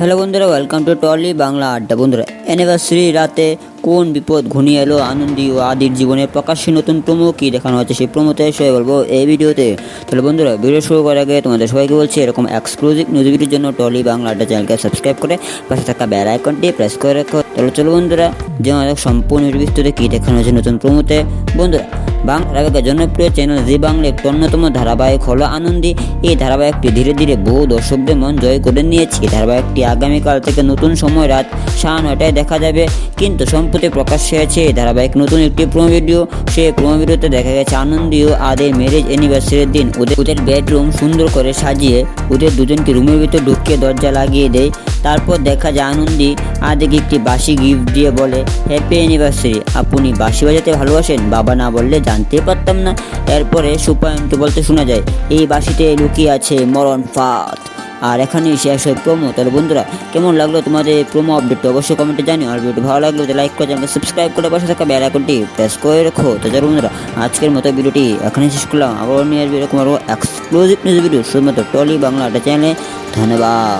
Hello বন্ধুরা welcome to trolley Bangla আড্ডা। বন্ধুরা অ্যানিভার্সারি রাতে কোন বিপদ ঘনিয়ে এলো? আনন্দী ও আদির জীবনে প্রকাশ্যে নতুন প্রোমো কী দেখানো হচ্ছে সেই প্রোমোতে সবাই বলব এই ভিডিওতে। তাহলে বন্ধুরা ভিডিও শুরু করার আগে তোমাদের সবাইকে বলছি, এরকম এক্সক্লুসিভ নিউজ ভিডিওর জন্য টলি বাংলা আড্ডা চ্যানেলকে সাবস্ক্রাইব করে পাশে থাকা বেল আইকনটি প্রেস করে রাখো। তাহলে চলো বন্ধুরা যে আমাদের সম্পূর্ণ বিস্তৃত কী দেখানো হয়েছে নতুন প্রোমোতে বন্ধুরা বাংলা জনপ্রিয় চ্যানেল জি বাংলা একটি অন্যতম ধারাবাহিক হলো আনন্দী। এই ধারাবাহিকটি ধীরে ধীরে বহু দর্শকদের মন জয় করে নিয়েছে। ধারাবাহিকটি আগামীকাল থেকে নতুন সময়, রাত সাড়ে নয়টায় দেখা যাবে। কিন্তু সম্প্রতি প্রকাশ হয়েছে এই ধারাবাহিক নতুন একটি প্রোমো ভিডিও সেই প্রোমো ভিডিওতে দেখা গেছে আনন্দী ও আদের ম্যারেজ অ্যানিভার্সারির দিন। ওদের ওদের বেডরুম সুন্দর করে সাজিয়ে ওদের দুজনকে রুমের ভিতর ঢুকিয়ে দরজা লাগিয়ে দেয়। তারপর দেখা যায় আনন্দী আদিকে একটি বাসি গিফট দিয়ে বলে হ্যাপি অ্যানিভার্সারি আপনি বাসি বাজাতে ভালোবাসেন? বাবা না বললে জানতে পারতাম না। এরপরে সুপায়নকে বলতে শোনা যায়, এই বাসিতে লুকিয়ে আছে মরণ ফাত আর এখানেই শেষ হয় প্রোমো তাহলে বন্ধুরা, কেমন লাগল তোমাদের এই প্রোমো আপডেটটা অবশ্যই কমেন্টে জানিও। আর ভিডিও ভালো লাগল লাইক করে চ্যানেলকে সাবস্ক্রাইব করে পাশে থাকা বেল আইকনটি প্রেস করে রাখো। তো চলো বন্ধুরা, আজকের মতো ভিডিওটি এখানেই শেষ করলাম। আবার নিয়ে আসবে এরকম আরও এক্সক্লুসিভ নিউজ ভিডিও শুধুমাত্র টলি বাংলা চ্যানেলে ধন্যবাদ।